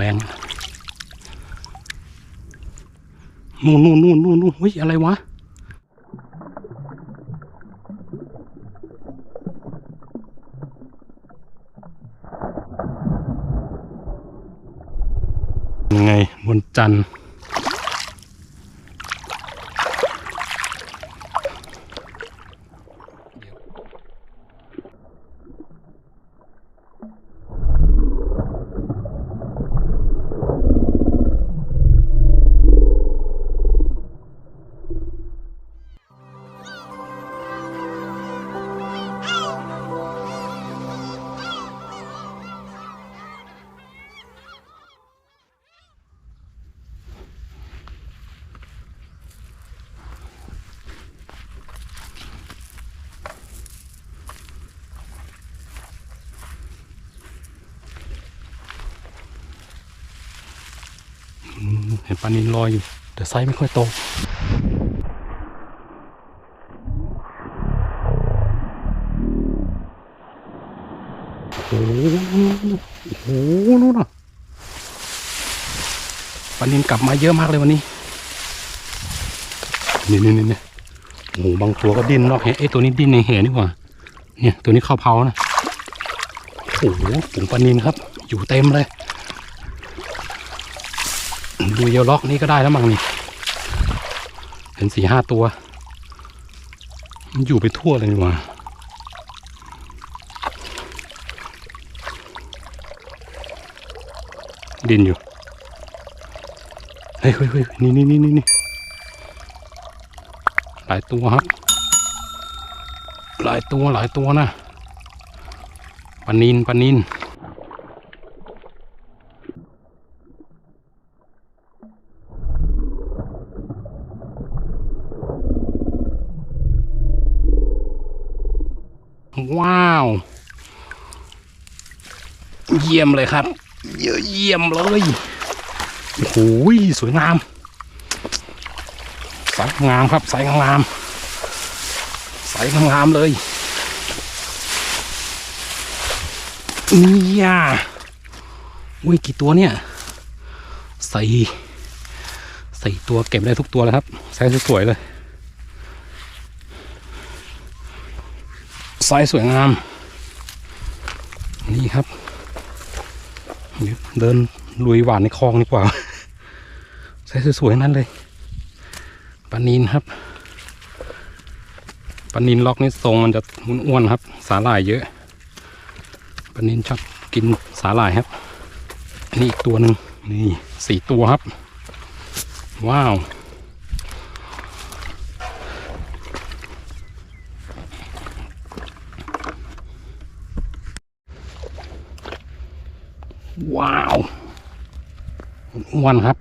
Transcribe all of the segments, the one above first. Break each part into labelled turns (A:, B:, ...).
A: แรงนู่นนู่นนู่นนู่นนู่นเฮ้ยอะไรวะยังไงบนจันทร์ ห็นปลานินลอยอยู่ แต่ไซส์ไม่ค่อยโตโอ้โหโอ้โหนู่นน่ะปลานินกลับมาเยอะมากเลยวันนี้ นี่นี่นี่โอ้โหบางตัวก็ดิ้นนอกแหเอ้ยตัวนี้ดิ้นในแหนี่หว่า เนี่ย ตัวนี้เข้าเผานะ โอ้โหฝูงปลานินครับ อยู่เต็มเลย ดูเยลล็อกนี่ก็ได้แล้วมั้งนี่เห็นสี่ห้าตัว มันอยู่ไปทั่วเลยนี่ว่าดินอยู่ เฮ้ยเฮ้ยเฮ้ยนี่นี่นี่นี่หลายตัวครับ หลายตัวหลายตัวนะปลานินปลานิน ว้าว เยี่ยมเลยครับ เยอะเยี่ยมเลยโอ้โหสวยงามสายงามครับสายงามสายงามเลยเนี่ยอุ้ยกี่ตัวเนี่ย ใส่ใส่ตัวเก็บได้ทุกตัวเลยครับไซส์สวยเลยไซส์สวยงาม นี่ครับ เดินลุยหวานในคลองดีกว่าใส่สวยๆนั่นเลยปลานินครับปลานินล็อกนี่ทรงมันจะอ้วนๆครับ สาหร่ายเยอะปลานินชอบกินสาหร่ายครับอันนี้อีกตัวหนึ่งนี่สี่ตัวครับ ว้าว ว้าวอ้วนครับ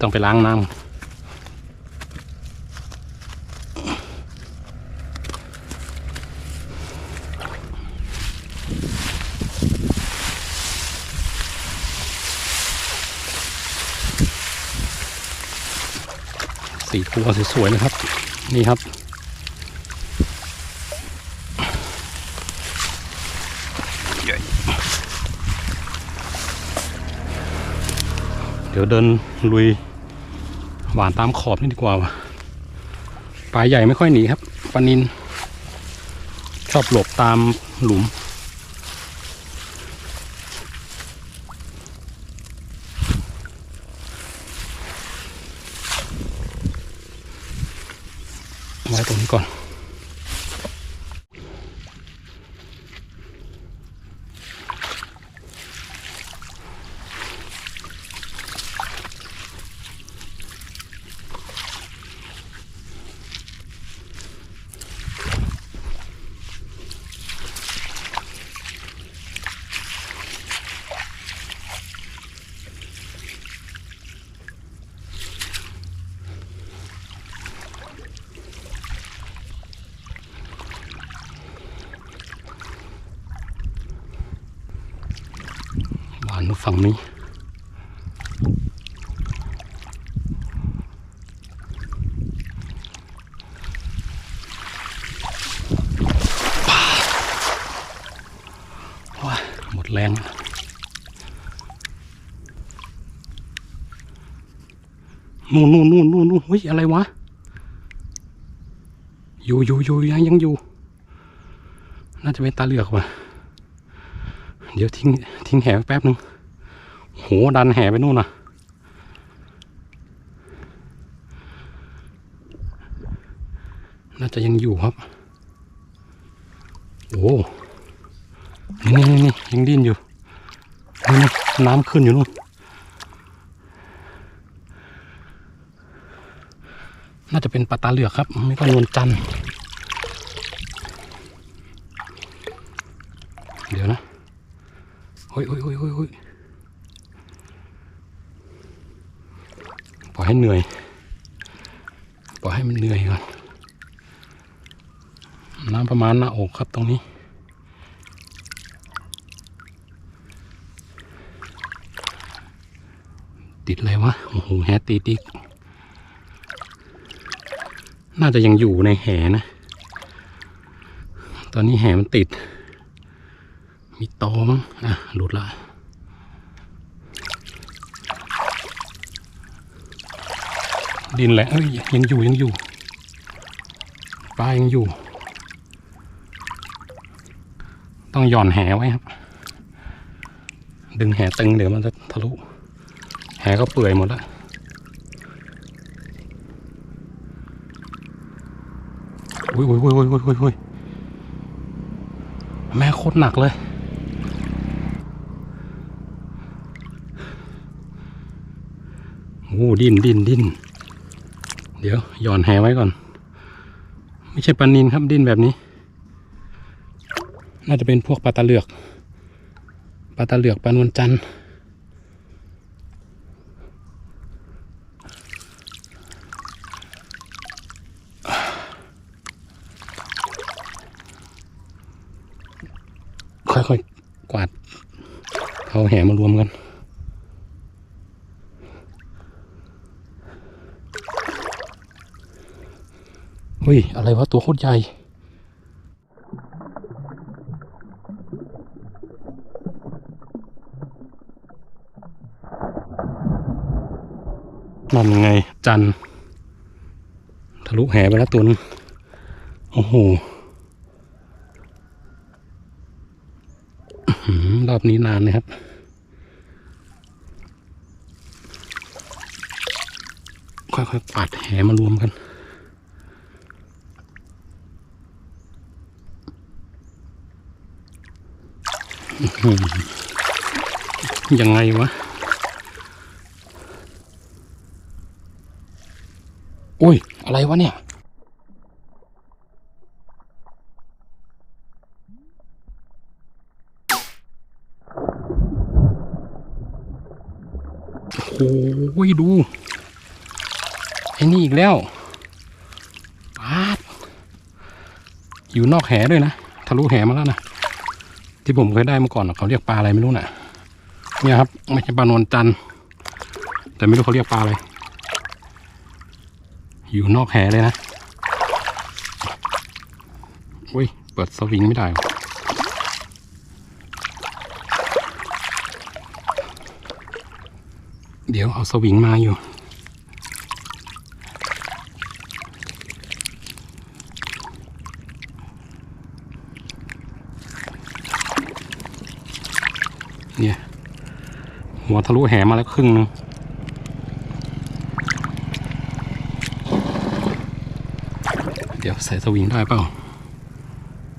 A: ต้องไปล้างน้ำสีตัวสวยๆนะครับ นี่ครับ ดี๋ยวเดินลุยหวานตามขอบนี่ดีกว่าปลาใหญ่ไม่ค่อยหนีครับปลานินชอบหลบตามหลุม ฝั่งนี้าหมดแรงนู่นนู่นนู่นนู่นนู่นเฮ้ยอะไรวะ อยู่อยู่อยู่ยังยังอยู่ น่าจะเป็นตาเหลือกว่ะ เดี๋ยวทิ้งทิ้งแหวแป๊บนึง โหดันแห่ไปนู่นน่ะน่าจะยังอยู่ครับ โอ้นี่นี่นี่ยังดิ้นอยู่นี่นี่น้ำขึ้นอยู่นู่น น่าจะเป็นปลาตาเหลือกครับ ไม่ก็นวลจันทร์เดี๋ยวนะ โอ้ยโอ้ยโอ้ยโอ้ยโอ้ยป ล่อยให้เหนื่อย ปล่อยให้มันเหนื่อยก่อน น้ำประมาณหน้าอกครับตรงนี้ ติดอะไรวะ โอ้โห แฮตตีติกน่าจะยังอยู่ในแหนะ ตอนนี้แหมันติด มีตอมั้งอะ หลุดละ ดินแหละเอ้ยยังอยู่ยังอยู่ปลายังอยู่ ต้องหย่อนแหไว้ครับ ดึงแหตึงเดี๋ยวมันจะทะลุ แหก็เปื่อยหมดแล้วอุ้ยอุ้ยอุ้ยอุ้ยอุ้ยอุ้ยอุ้ยแม่โคตรหนักเลยโอ้ดิ้นดิ้นดิ้น เดี๋ยวหย่อนแหไว้ก่อน ไม่ใช่ปลานินครับดิ้นแบบนี้ น่าจะเป็นพวกปลาตะเหลือกปลาตะเหลือกปลานวลจันทร์ค่อยๆกวาดเอาแหมารวมกัน เฮ้ย อะไรวะ ตัวโคตรใหญ่นั่นไง จันทะลุแหไปแล้วตัวนึงโอ้โหรอบนี้นานนะครับ ค่อยๆปัดแหมารวมกัน อื้อหือ ยังไงวะ อุ้ย อะไรวะเนี่ย โอ้ย ดู ไอ้นี่อีกแล้วปาดอยู่นอกแหด้วยนะ ทะลุแหมาแล้วนะ ที่ผมเคยได้มื่อก่อนเขาเรียกปลาอะไรไม่รู้น่ะ เนี่ยครับ ไม่ใช่ปลานวลจันแต่ไม่รู้เขาเรียกปลาอะไร อยู่นอกแหเลยนะอุ้ย เปิดสวิงไม่ได้ เดี๋ยวเอาสวิงมาอยู่ เนี่ย หัวทะลุแหมาแล้วครึ่งนึงเดี๋ยวใส่สวิงได้เปล่า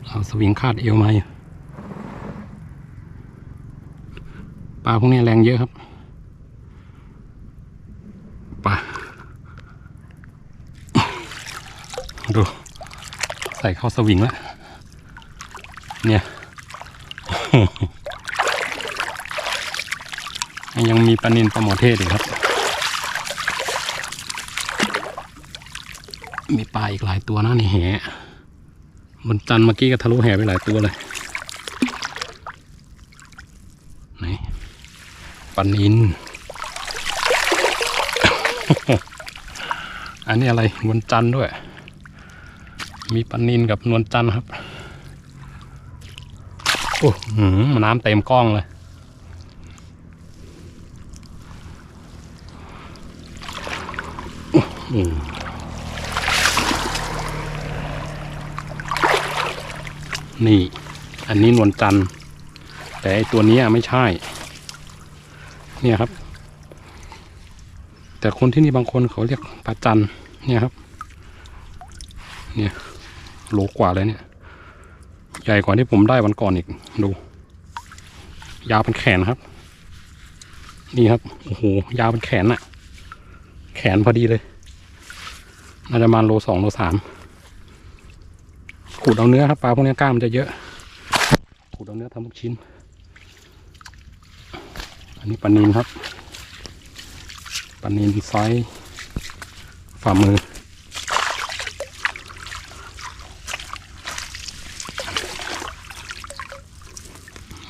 A: เอาสวิงคาดเอวมาอยู่ปลาพวกนี้แรงเยอะครับปลาดู ใส่เข้าสวิงแล้ว เนี่ย ยังมีปลานินปลาหมอเทศอีกครับ มีปลาอีกหลายตัวนะในแหบนจันเมื่อกี้ก็ทะลุแหไปหลายตัวเลยไหนปลานินอันนี้อะไรนวลจันด้วย มีปลานินกับนวลจันครับโอ้หืมน้ำเต็มกล้องเลย นี่นี่ อันนี้นวลจันทร์แต่ตัวนี้ไม่ใช่ เนี่ยครับ แต่คนที่นี่บางคนเขาเรียกปลาจันเนี่ยครับ เนี่ยโลกว่าเลยเนี่ย ใหญ่กว่าที่ผมได้วันก่อนอีก ดู ยาวเป็นแขนครับ นี่ครับ โอ้โห ยาวเป็นแขนอะแขนพอดีเลย น่าจะประมาโลสองโลสามขูดเอาเนื้อครับปลาพวกนี้กล้ามมันจะเยอะ ขูดเอาเนื้อทำลูกชิ้น อันนี้ปลานินครับปลานินไซส์ฝ่ามือ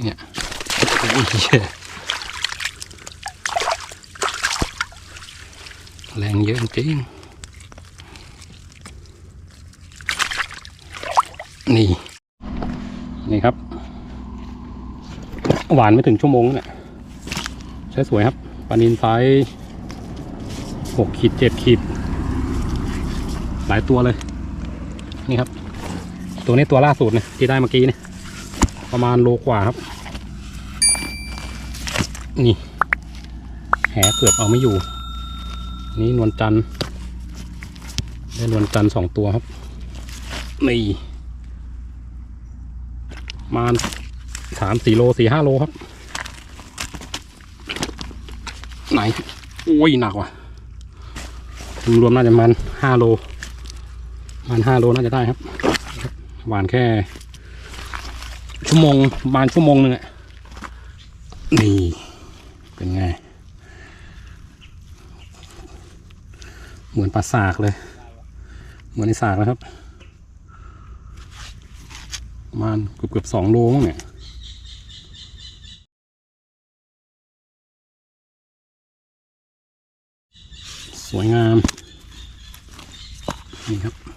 A: เนี่ยโอ้ยเหี้ยแรงเยอะจริง นี่ นี่ครับ หวานไม่ถึงชั่วโมงเนี่ยใช้สวยครับปลานินไซส์หกขีดเจ็ดขีด หลายตัวเลย นี่ครับ ตัวนี้ตัวล่าสุดเนี่ยที่ได้เมื่อกี้เนี่ยประมาณโลกว่าครับ นี่ แหเกือบเอาไม่อยู่ นี่นวลจันทร์ได้นวลจันทร์สองตัวครับ นี่ มาณสามสี่โลสี่ห้าโลครับ ไหนโอ้ยหนักว่ะรวมน่าจะมาณห้าโลมาณห้าโลน่าจะได้ครับ หวานแค่ ชั่วโมงประมาณชั่วโมงหนึ่งอะนี่เป็นไง เหมือนปลาสากเลย เหมือนในสากนะครับ มาณเกือบเกือบสองโลมั้งเนี่ยสวยงาม นี่ครับ